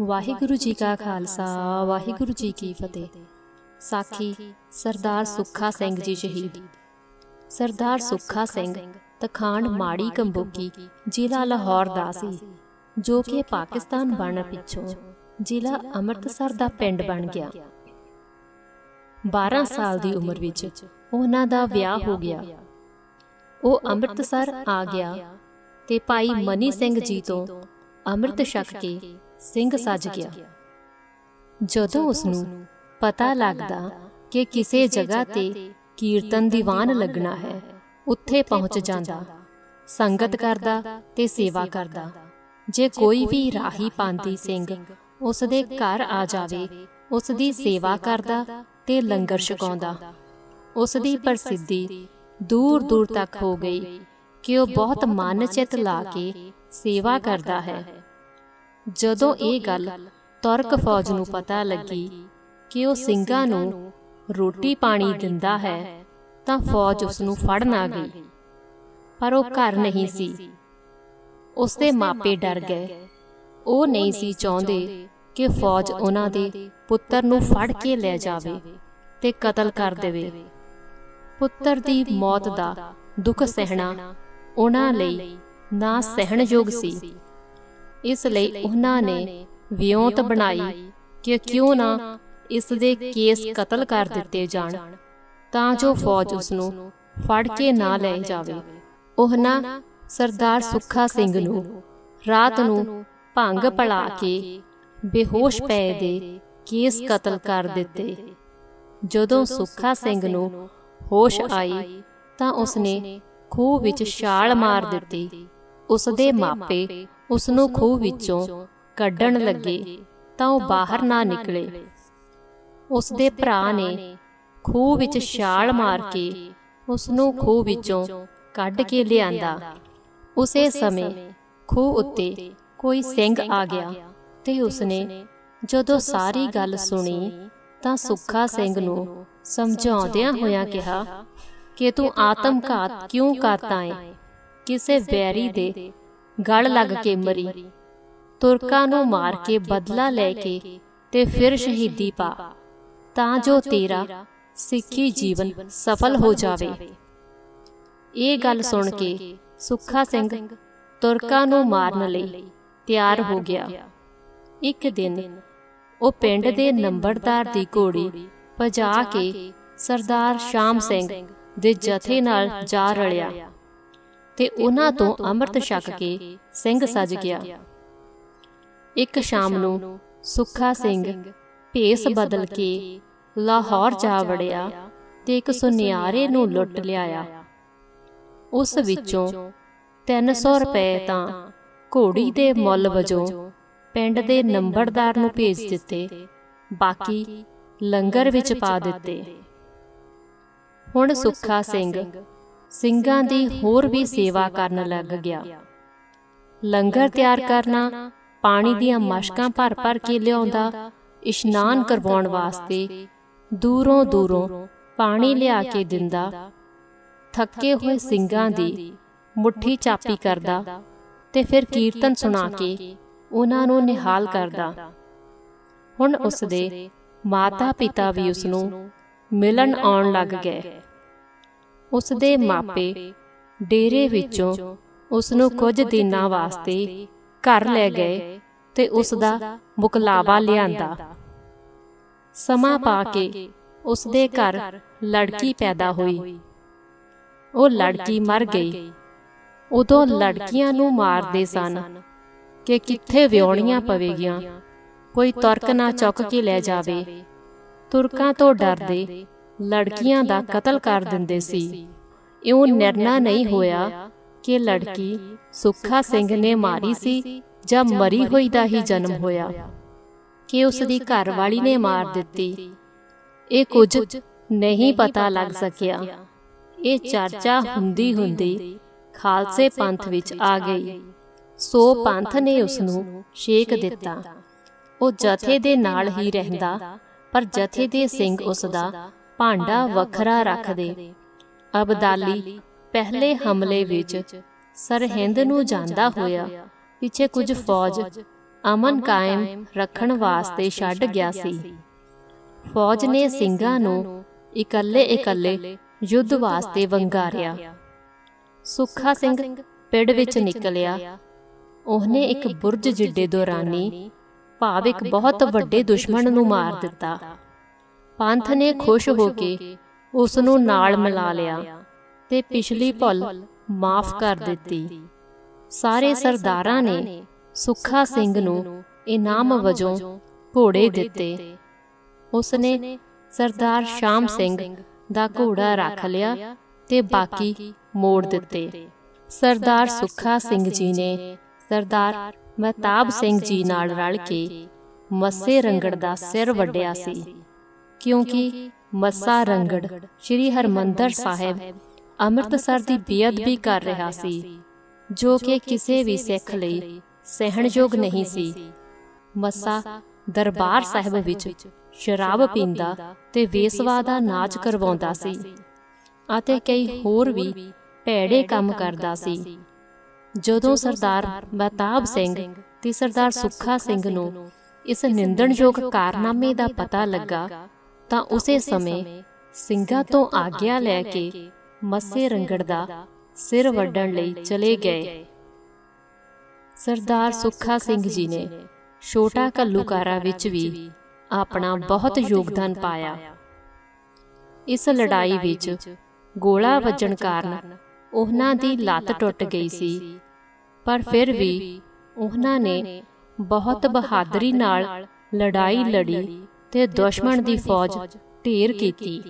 ਵਾਹਿਗੁਰੂ ਜੀ ਕਾ ਖਾਲਸਾ, ਵਾਹਿਗੁਰੂ ਜੀ ਕੀ ਫਤਿਹ। ਸਾਖੀ ਸਰਦਾਰ ਸੁੱਖਾ ਸਿੰਘ ਜੀ ਸ਼ਹੀਦ। ਸਰਦਾਰ ਸੁੱਖਾ ਸਿੰਘ ਤਖਾਣ ਮਾੜੀ ਕੰਬੋਕੀ ਜ਼ਿਲ੍ਹਾ ਲਾਹੌਰ ਦਾ ਸੀ, ਜੋ ਕਿ ਪਾਕਿਸਤਾਨ ਬਣਨ ਪਿੱਛੋਂ ਜ਼ਿਲ੍ਹਾ ਅੰਮ੍ਰਿਤਸਰ ਦਾ ਪਿੰਡ ਬਣ ਗਿਆ। 12 ਸਾਲ ਦੀ ਉਮਰ ਵਿੱਚ ਉਹਨਾਂ ਦਾ ਵਿਆਹ ਹੋ ਗਿਆ। ਉਹ ਅੰਮ੍ਰਿਤਸਰ ਆ ਗਿਆ ਤੇ ਭਾਈ ਮਨੀ ਸਿੰਘ ਜੀ ਤੋਂ ਅੰਮ੍ਰਿਤ ਛਕ ਕੇ ਸਿੰਘ ਸੱਜ ਗਿਆ। ਜਦੋਂ ਉਸ ਨੂੰ ਪਤਾ ਲੱਗਦਾ ਕਿ ਕਿਸੇ ਜਗ੍ਹਾ ਤੇ ਕੀਰਤਨ ਦੀਵਾਨ ਲੱਗਣਾ ਹੈ ਉੱਥੇ ਪਹੁੰਚ ਜਾਂਦਾ ਸੰਗਤ ਕਰਦਾ ਤੇ ਸੇਵਾ ਕਰਦਾ। ਜੇ ਕੋਈ ਵੀ ਰਾਹੀ ਪਾਂਦੀ ਸਿੰਘ ਉਸ ਦੇ ਘਰ ਆ ਜਾਵੇ ਉਸ ਦੀ ਸੇਵਾ ਕਰਦਾ ਤੇ ਲੰਗਰ ਛਕਾਉਂਦਾ। ਉਸ ਦੀ ਪ੍ਰਸਿੱਧੀ ਦੂਰ ਦੂਰ ਤੱਕ ਹੋ ਗਈ ਕਿ ਉਹ ਬਹੁਤ ਮਨ ਚਿਤ ਲਾ ਕੇ ਸੇਵਾ ਕਰਦਾ ਹੈ। ਜਦੋਂ ਇਹ ਗੱਲ ਤੁਰਕ ਫੌਜ ਨੂੰ ਪਤਾ ਲੱਗੀ ਕਿ ਉਹ ਸਿੰਘਾਂ ਨੂੰ ਰੋਟੀ ਪਾਣੀ ਦਿੰਦਾ ਹੈ ਤਾਂ ਫੌਜ ਉਸ ਨੂੰ ਫੜਨ ਆ ਗਈ। ਪਰ ਉਹ ਘਰ ਨਹੀਂ ਸੀ। ਉਸ ਦੇ ਮਾਪੇ ਡਰ ਗਏ। ਉਹ ਨਹੀਂ ਸੀ ਚਾਹੁੰਦੇ ਕਿ ਫੌਜ ਉਹਨਾਂ ਦੇ ਪੁੱਤਰ ਨੂੰ ਫੜ ਕੇ ਲੈ ਜਾਵੇ ਤੇ ਕਤਲ ਕਰ ਦੇਵੇ। ਪੁੱਤਰ ਦੀ ਮੌਤ ਦਾ ਦੁੱਖ ਸਹਿਣਾ ਉਹਨਾਂ ਲਈ ਨਾ ਸਹਿਣਯੋਗ ਸੀ। ਇਸ ਲਈ ਉਹਨਾਂ ਨੇ ਵਿਉਂਤ ਬਣਾਈ ਕਿ ਕਿਉਂ ਨਾ ਇਸ ਦੇ ਕੇਸ ਕਤਲ ਕਰ ਦਿੱਤੇ ਜਾਣ, ਤਾਂ ਜੋ ਫੌਜ ਉਸ ਨੂੰ ਫੜ ਕੇ ਨਾ ਲੈ ਜਾਵੇ। ਉਹਨਾਂ ਸਰਦਾਰ ਸੁੱਖਾ ਸਿੰਘ ਨੂੰ ਰਾਤ ਨੂੰ ਭੰਗ ਪਲਾ ਕੇ ਬੇਹੋਸ਼ ਪਏ ਦੇ ਕੇਸ ਕਤਲ ਕਰ ਦਿੱਤੇ। ਜਦੋਂ ਸੁੱਖਾ ਸਿੰਘ ਨੂੰ ਹੋਸ਼ ਆਈ, ਤਾਂ ਉਸਨੇ ਖੂਹ ਵਿੱਚ ਛਾਲ ਮਾਰ ਦਿੱਤੀ। ਉਸ ਦੇ ਮਾਪੇ ਉਸ ਨੂੰ ਖੂਹ ਵਿੱਚੋਂ ਕੱਢਣ ਲੱਗੇ ਤਾਂ ਉਹ ਬਾਹਰ ਨਾ ਨਿਕਲੇ। ਉਸ ਦੇ ਭਰਾ ਨੇ ਖੂਹ ਵਿੱਚ ਛਾਲ ਮਾਰ ਕੇ ਉਸ ਨੂੰ ਖੂਹ ਵਿੱਚੋਂ ਕੱਢ ਕੇ ਲਿਆਂਦਾ। ਉਸੇ ਸਮੇਂ ਖੂਹ ਉੱਤੇ ਕੋਈ ਸਿੰਘ ਆ ਗਿਆ ਤੇ ਉਸਨੇ ਜਦੋਂ ਸਾਰੀ ਗੱਲ ਸੁਣੀ ਤਾਂ ਸੁੱਖਾ ਸਿੰਘ ਨੂੰ ਸਮਝਾਉਂਦਿਆਂ ਹੋਇਆਂ ਕਿਹਾ ਕਿ ਤੂੰ ਆਤਮਘਾਤ ਕਿਉਂ ਕਰਦਾ ਏ? ਕਿਸੇ ਵੈਰੀ ਦੇ ਗਲ ਲੱਗ ਕੇ ਮਰੀ। ਤੁਰਕਾਂ ਨੂੰ ਮਾਰ ਕੇ ਬਦਲਾ ਲੈ ਕੇ ਤੇ ਫਿਰ ਸ਼ਹੀਦੀ ਪਾ। ਤਾਂ ਜੋ ਤੇਰਾ ਸਿੱਖੀ ਜੀਵਨ ਸਫਲ ਹੋ ਜਾਵੇ। ਇਹ ਗੱਲ ਸੁਣ ਕੇ ਸੁੱਖਾ ਸਿੰਘ ਤੁਰਕਾਂ ਨੂੰ ਮਾਰਨ ਲਈ ਤਿਆਰ ਹੋ ਗਿਆ। ਇੱਕ ਦਿਨ ਉਹ ਪਿੰਡ ਦੇ ਨੰਬਰਦਾਰ ਦੀ ਘੋੜੀ ਭਜਾ ਕੇ ਸਰਦਾਰ ਸ਼ਾਮ ਸਿੰਘ ਦੇ ਜਥੇ ਨਾਲ ਜਾ ਰਲਿਆ। ਤੇ ਉਹਨਾਂ ਤੋਂ ਅੰਮ੍ਰਿਤ ਛਕ ਕੇ ਸਿੰਘ ਸਜ ਗਿਆ। ਇੱਕ ਸ਼ਾਮ ਨੂੰ ਸੁੱਖਾ ਸਿੰਘ ਭੇਸ ਬਦਲ ਕੇ ਲਾਹੌਰ ਜਾ ਵੜਿਆ ਤੇ ਇੱਕ ਸੁਨਿਆਰੇ ਨੂੰ ਲੁੱਟ ਲਿਆਇਆ। ਉਸ ਵਿੱਚੋਂ 300 ਰੁਪਏ ਤਾਂ ਘੋੜੀ ਦੇ ਮੁੱਲ ਵਜੋਂ ਪਿੰਡ ਦੇ ਨੰਬਰਦਾਰ ਨੂੰ ਭੇਜ ਦਿੱਤੇ। ਬਾਕੀ ਲੰਗਰ ਵਿੱਚ ਪਾ ਦਿੱਤੇ। ਹੁਣ ਸੁੱਖਾ ਸਿੰਘ ਸਿੰਘਾਂ ਦੀ ਹੋਰ ਵੀ ਸੇਵਾ ਕਰਨ ਲੱਗ ਗਿਆ। ਲੰਗਰ ਤਿਆਰ ਕਰਨਾ, ਪਾਣੀ ਦੀਆਂ ਮਸ਼ਕਾਂ ਭਰ ਭਰ ਕੇ ਲਿਆਉਂਦਾ, ਇਸ਼ਨਾਨ ਕਰਵਾਉਣ ਵਾਸਤੇ ਦੂਰੋਂ ਦੂਰੋਂ ਪਾਣੀ ਲਿਆ ਕੇ ਦਿੰਦਾ। ਥੱਕੇ ਹੋਏ ਸਿੰਘਾਂ ਦੀ ਮੁੱਠੀ ਚਾਪੀ ਕਰਦਾ ਤੇ ਫਿਰ ਕੀਰਤਨ ਸੁਣਾ ਕੇ ਉਹਨਾਂ ਨੂੰ ਨਿਹਾਲ ਕਰਦਾ। ਹੁਣ ਉਸ ਦੇ ਮਾਤਾ ਪਿਤਾ ਵੀ ਉਸ ਨੂੰ ਮਿਲਣ ਆਉਣ ਲੱਗ ਗਏ। ਉਸ ਦੇ ਮਾਪੇ ਡੇਰੇ ਵਿੱਚੋਂ ਉਸ ਨੂੰ ਕੁਝ ਦਿਨਾਂ ਵਾਸਤੇ ਘਰ ਲੈ ਗਏ ਤੇ ਉਸ ਦਾ ਮੁਕਲਾਵਾ ਲਿਆਂਦਾ। ਸਮਾਂ ਪਾ ਕੇ ਉਸ ਦੇ ਘਰ ਲੜਕੀ ਪੈਦਾ ਹੋਈ। ਉਹ ਲੜਕੀ ਮਰ ਗਈ। ਉਦੋਂ ਲੜਕੀਆਂ ਨੂੰ ਮਾਰਦੇ ਸਨ ਕਿ ਕਿੱਥੇ ਵਿਉਣੀਆਂ ਪਵੇਗੀਆਂ। ਕੋਈ ਤੁਰਕ ਨਾ ਚੁੱਕ ਕੇ ਲੈ ਜਾਵੇ। ਤੁਰਕਾਂ ਤੋਂ ਡਰਦੇ। ਲੜਕੀਆਂ ਦਾ ਕਤਲ ਕਰ ਦਿੰਦੇ ਸੀ। ਇਉਂ ਨਿਰਣਾ ਨਹੀਂ ਹੋਇਆ ਕਿ ਲੜਕੀ ਸੁੱਖਾ ਸਿੰਘ ਨੇ ਮਾਰੀ ਸੀ ਜਾਂ ਮਰੀ ਹੋਈ ਦਾ ਹੀ ਜਨਮ ਹੋਇਆ। ਕਿ ਉਸ ਦੀ ਘਰ ਵਾਲੀ ਨੇ ਮਾਰ ਦਿੱਤੀ। ਇਹ ਕੁਝ ਨਹੀਂ ਪਤਾ ਲੱਗ ਸਕਿਆ। ਇਹ ਚਰਚਾ ਹੁੰਦੀ ਹੁੰਦੀ ਖਾਲਸੇ ਪੰਥ ਵਿੱਚ ਆ ਗਈ। ਸੋ ਪੰਥ ਨੇ ਉਸ ਨੂੰ ਛੇਕ ਦਿੱਤਾ। ਉਹ ਜਥੇ ਦੇ ਨਾਲ ਹੀ ਰਹਿੰਦਾ ਪਰ ਜਥੇ ਦੇ ਸਿੰਘ ਉਸ ਦਾ ਭਾਂਡਾ ਵੱਖਰਾ ਰੱਖਦੇ। ਅਬਦਾਲੀ ਪਹਿਲੇ ਹਮਲੇ ਵਿੱਚ ਸਰਹਿੰਦ ਨੂੰ ਜਾਂਦਾ ਹੋਇਆ। ਪਿੱਛੇ ਕੁਝ ਫੌਜ ਅਮਨ ਕਾਇਮ ਰੱਖਣ ਵਾਸਤੇ ਛੱਡ ਗਿਆ ਸੀ। ਫੌਜ ਨੇ ਸਿੰਘਾਂ ਨੂੰ ਇਕੱਲੇ ਇਕੱਲੇ ਯੁੱਧ ਵਾਸਤੇ ਵੰਗਾਰਿਆ। ਸੁੱਖਾ ਸਿੰਘ ਪਿੜ ਵਿੱਚ ਨਿਕਲਿਆ। ਉਹਨੇ ਇੱਕ ਬੁਰਜ ਜਿੱਡੇ ਦੌਰਾਨੀ ਭਾਵ ਇੱਕ ਬਹੁਤ ਵੱਡੇ ਦੁਸ਼ਮਣ ਨੂੰ ਮਾਰ ਦਿੱਤਾ। ਪੰਥ ਨੇ ਖੁਸ਼ ਹੋ ਕੇ ਉਸ ਨੂੰ ਨਾਲ ਮਿਲਾ ਲਿਆ ਤੇ ਪਿਛਲੀ ਭੁੱਲ ਮਾਫ ਕਰ ਦਿੱਤੀ। ਸਾਰੇ ਸਰਦਾਰਾਂ ਨੇ ਸੁੱਖਾ ਸਿੰਘ ਨੂੰ ਇਨਾਮ ਵਜੋਂ ਘੋੜੇ ਦਿੱਤੇ। ਉਸ ਨੇ ਸਰਦਾਰ ਸ਼ਾਮ ਸਿੰਘ ਦਾ ਘੋੜਾ ਰੱਖ ਲਿਆ ਤੇ ਬਾਕੀ ਮੋੜ ਦਿੱਤੇ। ਸਰਦਾਰ ਸੁੱਖਾ ਸਿੰਘ ਜੀ ਨੇ ਸਰਦਾਰ ਮਹਤਾਬ ਸਿੰਘ ਜੀ ਨਾਲ ਰਲ ਕੇ ਮੱਸੇ ਰੰਗੜ ਦਾ ਸਿਰ ਵੱਢਿਆ ਸੀ। ਕਿਉਂਕਿ ਮੱਸਾ ਰੰਗੜ ਸ੍ਰੀ ਹਰਮੰਦਰ ਸਾਹਿਬ ਅੰਮ੍ਰਿਤਸਰ ਦੀ ਬੇਅਦਬੀ ਕਰ ਰਿਹਾ ਸੀ ਜੋ ਕਿ ਕਿਸੇ ਵੀ ਸਿੱਖ ਲਈ ਸਹਿਣਯੋਗ ਨਹੀਂ ਸੀ। ਮੱਸਾ ਦਰਬਾਰ ਸਾਹਿਬ ਵਿੱਚ ਸ਼ਰਾਬ ਪੀਂਦਾ ਤੇ ਵੇਸਵਾ ਦਾ ਨਾਚ ਕਰਵਾਉਂਦਾ ਸੀ ਅਤੇ ਕਈ ਹੋਰ ਵੀ ਭੈੜੇ ਕੰਮ ਕਰਦਾ ਸੀ। ਜਦੋਂ ਸਰਦਾਰ ਮਹਤਾਬ ਸਿੰਘ ਤੇ ਸਰਦਾਰ ਸੁੱਖਾ ਸਿੰਘ ਨੂੰ ਇਸ ਨਿੰਦਣਯੋਗ ਕਾਰਨਾਮੇ ਦਾ ਪਤਾ ਲੱਗਾ ਤਾਂ ਉਸੇ ਸਮੇਂ ਸਿੰਘਾਂ ਤੋਂ ਆਗਿਆ ਲੈ ਕੇ ਮੱਸੇ ਰੰਗੜ ਦਾ ਸਿਰ ਵੱਢਣ ਲਈ ਚਲੇ ਗਏ। ਸਰਦਾਰ ਸੁੱਖਾ ਸਿੰਘ ਜੀ ਨੇ ਛੋਟਾ ਕੱਲੂਕਾਰਾ ਵਿੱਚ ਵੀ ਆਪਣਾ ਬਹੁਤ ਯੋਗਦਾਨ ਪਾਇਆ। ਇਸ ਲੜਾਈ ਵਿੱਚ ਗੋਲਾ ਵੱਜਣ ਕਾਰਨ ਉਹਨਾਂ ਦੀ ਲੱਤ ਟੁੱਟ ਗਈ ਸੀ, ਪਰ ਫਿਰ ਵੀ ਉਹਨਾਂ ਨੇ ਬਹੁਤ ਬਹਾਦਰੀ ਨਾਲ ਲੜਾਈ ਲੜੀ ਤੇ ਦੁਸ਼ਮਣ ਦੀ ਫੌਜ ਢੇਰ ਕੀਤੀ।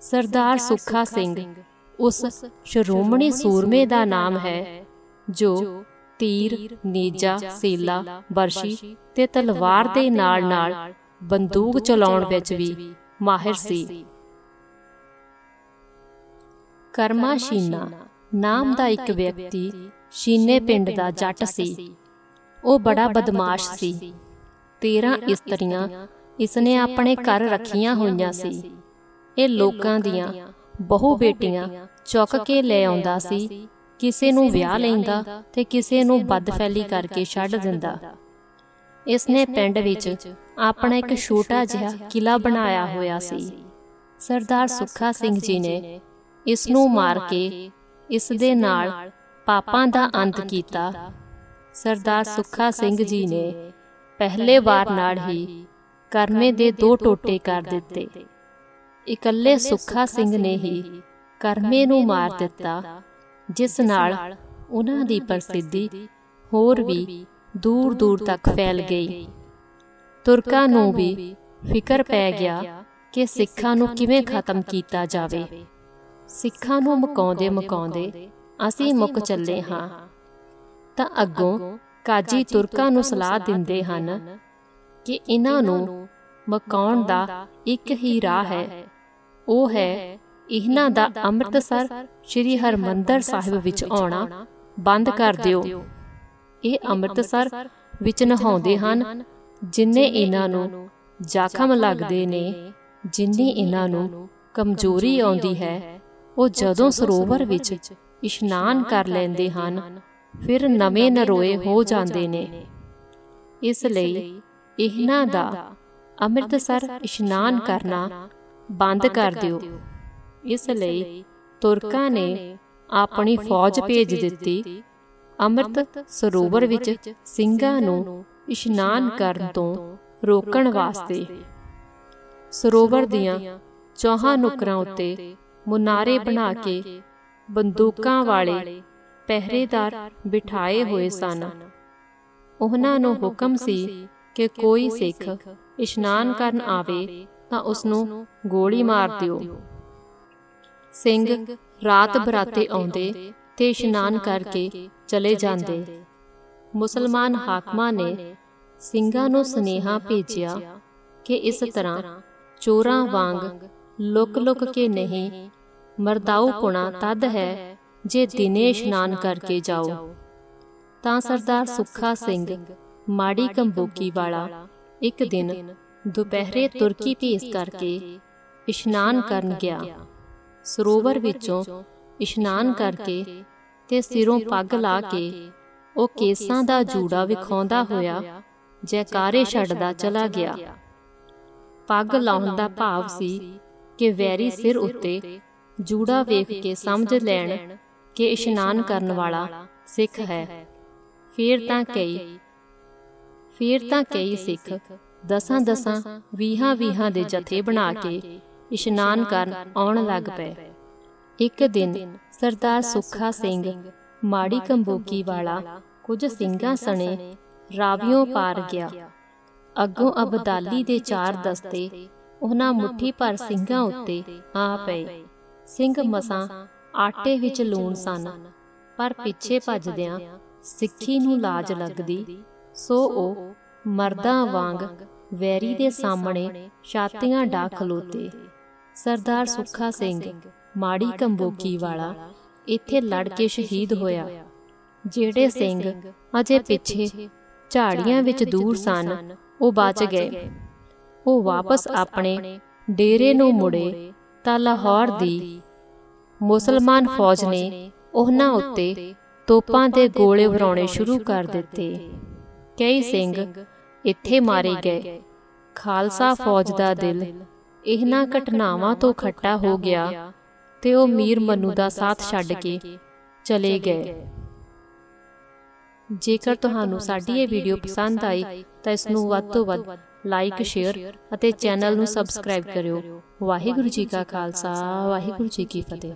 ਸਰਦਾਰ ਸੁੱਖਾ ਸਿੰਘ, ਉਸ ਸ਼੍ਰੋਮਣੀ ਸੂਰਮੇ ਦਾ ਨਾਮ ਹੈ, ਜੋ ਤੀਰ, ਨੇਜਾ, ਸੇਲਾ, ਬਰਸ਼ੀ ਤੇ ਤਲਵਾਰ ਦੇ ਨਾਲ-ਨਾਲ ਬੰਦੂਕ ਚਲਾਉਣ ਵਿੱਚ ਵੀ ਮਾਹਿਰ ਸੀ। ਕਰਮਾ ਸ਼ੀਨਾ ਨਾਮ ਦਾ ਇੱਕ ਵਿਅਕਤੀ ਸ਼ੀਨੇ ਪਿੰਡ ਦਾ ਜੱਟ ਸੀ। ਉਹ ਬੜਾ ਬਦਮਾਸ਼ ਸੀ। 13 ਇਸਤਰੀਆਂ ਇਸਨੇ ਆਪਣੇ ਘਰ ਰੱਖੀਆਂ ਹੋਈਆਂ ਸੀ। ਇਹ ਲੋਕਾਂ ਦੀਆਂ ਬਹੁ ਬੇਟੀਆਂ ਚੁੱਕ ਕੇ ਲੈ ਆਉਂਦਾ ਸੀ। ਕਿਸੇ ਨੂੰ ਵਿਆਹ ਲੈਂਦਾ ਤੇ ਕਿਸੇ ਨੂੰ ਬਦਫੈਲੀ ਕਰਕੇ ਛੱਡ ਦਿੰਦਾ। ਇਸ ਨੇ ਪਿੰਡ ਵਿੱਚ ਆਪਣਾ ਇੱਕ ਛੋਟਾ ਜਿਹਾ ਕਿਲਾ ਬਣਾਇਆ ਹੋਇਆ ਸੀ। ਸਰਦਾਰ ਸੁੱਖਾ ਸਿੰਘ ਜੀ ਨੇ ਇਸ ਨੂੰ ਮਾਰ ਕੇ ਇਸ ਦੇ ਨਾਲ ਪਾਪਾਂ ਦਾ ਅੰਤ ਕੀਤਾ। ਸਰਦਾਰ ਸੁੱਖਾ ਸਿੰਘ ਜੀ ਨੇ ਪਹਿਲੇ ਵਾਰ ਨਾਲ ਹੀ ਕਰਮੇ ਦੇ ਦੋ ਟੋਟੇ ਕਰ ਦਿੱਤੇ। ਇਕੱਲੇ ਸੁੱਖਾ ਸਿੰਘ ਨੇ ਹੀ ਕਰਮੇ ਨੂੰ ਮਾਰ ਦਿੱਤਾ ਜਿਸ ਨਾਲ ਉਹਨਾਂ ਦੀ ਪ੍ਰਸਿੱਧੀ ਹੋਰ ਵੀ ਦੂਰ ਦੂਰ ਤੱਕ ਫੈਲ ਗਈ। ਤੁਰਕਾਂ ਨੂੰ ਵੀ ਫਿਕਰ ਪੈ ਗਿਆ ਕਿ ਸਿੱਖਾਂ ਨੂੰ ਕਿਵੇਂ ਖਤਮ ਕੀਤਾ ਜਾਵੇ। ਸਿੱਖਾਂ ਨੂੰ ਮਕਾਉਂਦੇ ਮਕਾਉਂਦੇ ਅਸੀਂ ਮੁੱਕ ਚੱਲੇ ਹਾਂ। ਤਾਂ ਅੱਗੋਂ ਕਾਜੀ ਤੁਰਕਾਂ ਨੂੰ ਸਲਾਹ ਦਿੰਦੇ ਹਨ ਕਿ ਇਹਨਾਂ ਨੂੰ ਮਕਾਉਣ ਦਾ ਇੱਕ ਹੀ ਰਾਹ ਹੈ। ਉਹ ਹੈ ਇਹਨਾਂ ਦਾ ਅੰਮ੍ਰਿਤਸਰ ਸ੍ਰੀ ਹਰਮੰਦਰ ਸਾਹਿਬ ਵਿੱਚ ਆਉਣਾ ਬੰਦ ਕਰ ਦਿਓ। ਇਹ ਅੰਮ੍ਰਿਤਸਰ ਵਿੱਚ ਨਹਾਉਂਦੇ ਹਨ ਜਿੰਨੇ ਇਹਨਾਂ ਨੂੰ ਜ਼ਖਮ ਲੱਗਦੇ ਨੇ ਜਿੰਨੀ ਇਹਨਾਂ ਨੂੰ ਕਮਜ਼ੋਰੀ ਆਉਂਦੀ ਹੈ ਉਹ ਜਦੋਂ ਸਰੋਵਰ ਵਿੱਚ ਇਸ਼ਨਾਨ ਕਰ ਲੈਂਦੇ ਹਨ ਫਿਰ ਨਵੇਂ ਨਰੋਏ ਹੋ ਜਾਂਦੇ ਨੇ। ਇਸ ਲਈ ਇਹਨਾਂ ਦਾ ਅੰਮ੍ਰਿਤਸਰ ਇਸ਼ਨਾਨ ਕਰਨਾ ਬੰਦ ਕਰ ਦਿਓ। ਇਸ ਲਈ ਤੁਰਕਾਂ ਨੇ ਆਪਣੀ ਫੌਜ ਭੇਜ ਦਿੱਤੀ। ਅੰਮ੍ਰਿਤ ਸਰੋਵਰ ਵਿੱਚ ਸਿੰਘਾਂ ਨੂੰ ਇਸ਼ਨਾਨ ਕਰਨ ਤੋਂ ਰੋਕਣ ਵਾਸਤੇ। ਸਰੋਵਰ ਦੀਆਂ ਚੌਹਾਂ ਨੁਕਰਾਂ ਉੱਤੇ ਮੁਨਾਰੇ ਬਣਾ ਕੇ ਬੰਦੂਕਾਂ ਵਾਲੇ ਪਹਿਰੇਦਾਰ ਬਿਠਾਏ ਹੋਏ ਸਨ। ਉਹਨਾਂ ਨੂੰ ਹੁਕਮ ਸੀ ਕਿ ਕੋਈ ਸਿੱਖ ਇਸ਼ਨਾਨ ਕਰਨ ਆਵੇ ਤਾਂ ਉਸ ਨੂੰ ਗੋਲੀ ਮਾਰ ਦਿਓ। ਸਿੰਘ ਰਾਤ ਬਰਾਤੇ ਆਉਂਦੇ ਤੇ ਇਸ਼ਨਾਨ ਕਰਕੇ ਚਲੇ ਜਾਂਦੇ। ਮੁਸਲਮਾਨ ਹਾਕਮਾਂ ਨੇ ਸਿੰਘਾਂ ਨੂੰ ਸਨੇਹਾ ਭੇਜਿਆ ਕਿ ਇਸ ਤਰ੍ਹਾਂ ਚੋਰਾਂ ਵਾਂਗ ਲੁਕ-ਲੁਕ ਕੇ ਨਹੀਂ ਮਰਦਾਉ ਪੁਣਾ ਤਦ ਹੈ ਜੇ ਦਿਨੇ ਇਸ਼ਨਾਨ ਕਰਕੇ ਜਾਓ, ਤਾਂ ਸਰਦਾਰ ਸੁੱਖਾ ਸਿੰਘ, ਮਾੜੀ ਕੰਬੋਕੀ ਵਾਲਾ, ਇੱਕ ਦਿਨ ਦੁਪਹਿਰੇ ਤੁਰਕੀ ਭੇਸ ਕਰਕੇ ਇਸ਼ਨਾਨ ਕਰਨ ਗਿਆ। ਸਰੋਵਰ ਵਿੱਚੋਂ ਇਸ਼ਨਾਨ ਕਰਕੇ ਤੇ ਸਿਰੋਂ ਪੱਗ ਲਾ ਕੇ ਉਹ ਕੇਸਾਂ ਦਾ ਜੂੜਾ ਵਿਖਾਉਂਦਾ ਹੋਇਆ ਜੈਕਾਰੇ ਛੱਡਦਾ ਚਲਾ ਗਿਆ। ਪੱਗ ਲਾਉਣ ਦਾ ਭਾਵ ਸੀ ਕਿ ਵੈਰੀ ਸਿਰ ਉੱਤੇ ਜੂੜਾ ਵੇਖ ਕੇ ਸਮਝ ਲੈਣ ਕਿ ਇਸ਼ਨਾਨ ਕਰਨ ਵਾਲਾ ਸਿੱਖ ਹੈ। ਫੇਰ ਤਾਂ ਕਈ ਫੇਰ ਤਾਂ ਕਈ ਸਿੱਖ, ਦਸਾਂ ਦਸਾਂ, ਵੀਹਾਂ ਵੀਹਾਂ ਦੇ ਜਥੇ ਬਣਾ ਕੇ ਇਸ਼ਨਾਨ ਕਰਨ ਆਉਣ ਲੱਗ ਪਏ। ਇੱਕ ਦਿਨ ਸਰਦਾਰ ਸੁੱਖਾ ਸਿੰਘ ਮਾੜੀ ਕੰਬੋਕੀ ਵਾਲਾ ਕੁਝ ਸਿੰਘਾਂ ਸਣੇ ਰਾਵਿਓ ਪਾਰ ਗਿਆ। ਅੱਗੋਂ ਅਬਦਾਲੀ ਦੇ ਚਾਰ ਦਸਤੇ ਉਹਨਾਂ ਮੁੱਠੀ ਭਰ ਸਿੰਘਾਂ ਉੱਤੇ ਆ ਪਏ। ਸਿੰਘ ਮਸਾਂ ਆਟੇ ਵਿੱਚ ਲੂਣ ਸਨ, ਪਰ ਪਿੱਛੇ ਭੱਜਦਿਆਂ ਸਿੱਖੀ ਨੂੰ ਲਾਜ ਲੱਗਦੀ, ਸੋ ਉਹ ਮਰਦਾਂ ਵਾਂਗ ਵੈਰੀ ਦੇ ਸਾਹਮਣੇ ਛਾਤੀਆਂ ਡਾ ਖਲੋਤੇ। ਸਰਦਾਰ ਸੁੱਖਾ ਸਿੰਘ, ਮਾੜੀ ਕੰਬੋਕੀ ਵਾਲਾ, ਇੱਥੇ ਲੜ ਕੇ ਸ਼ਹੀਦ ਹੋਇਆ। ਜਿਹੜੇ ਸਿੰਘ ਅਜੇ ਪਿੱਛੇ ਝਾੜੀਆਂ ਵਿੱਚ ਦੂਰ ਸਨ, ਉਹ ਬਚ ਗਏ। ਉਹ ਵਾਪਸ ਆਪਣੇ ਡੇਰੇ ਨੂੰ ਮੁੜੇ ਤਾਂ ਲਾਹੌਰ ਦੀ ਮੁਸਲਮਾਨ ਫੌਜ ਨੇ ਉਹਨਾਂ ਉੱਤੇ ਤੋਪਾਂ ਦੇ ਗੋਲੇ ਵਰਾਉਣੇ ਸ਼ੁਰੂ ਕਰ ਦਿੱਤੇ। ਕਈ ਸਿੰਘ ਇੱਥੇ ਮਾਰੇ ਗਏ। ਖਾਲਸਾ ਫੌਜ ਦਾ ਦਿਲ। ਇਹਨਾਂ ਘਟਨਾਵਾਂ ਤੋਂ ਖੱਟਾ ਹੋ ਗਿਆ ਤੇ ਉਹ ਮੀਰ ਮਨੂ ਦਾ ਸਾਥ ਛੱਡ ਕੇ ਚਲੇ ਗਏ। ਜੇਕਰ ਤੁਹਾਨੂੰ ਸਾਡੀ ਇਹ ਵੀਡੀਓ ਪਸੰਦ ਆਈ ਤਾਂ ਇਸ ਨੂੰ ਵੱਧ ਤੋਂ ਵੱਧ ਲਾਈਕ ਸ਼ੇਅਰ ਅਤੇ ਚੈਨਲ ਨੂੰ ਸਬਸਕ੍ਰਾਈਬ ਕਰਿਓ। ਵਾਹਿਗੁਰੂ ਜੀ ਕਾ ਖਾਲਸਾ ਵਾਹਿਗੁਰੂ ਜੀ ਕੀ ਫਤਿਹ।